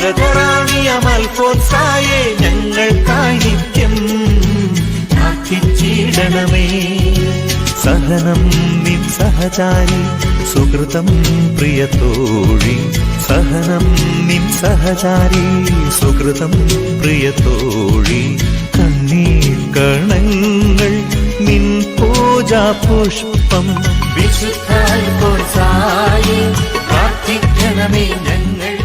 മരതറാണിയ മൽഫോൻസായെ ഞങ്ങൾക്കായി നിത്യം കാത്തിച്ചിടണമേ സഹനം നിൻ സഹചാരി സുഹൃതം പ്രിയ സഹനം നിൻ സഹചാരി സുഹൃതം പ്രിയ കണ്ണീർ കണങ്ങൾ നിൻ പൂജാ പുഷ്പം. വിശുദ്ധ ഞങ്ങൾ.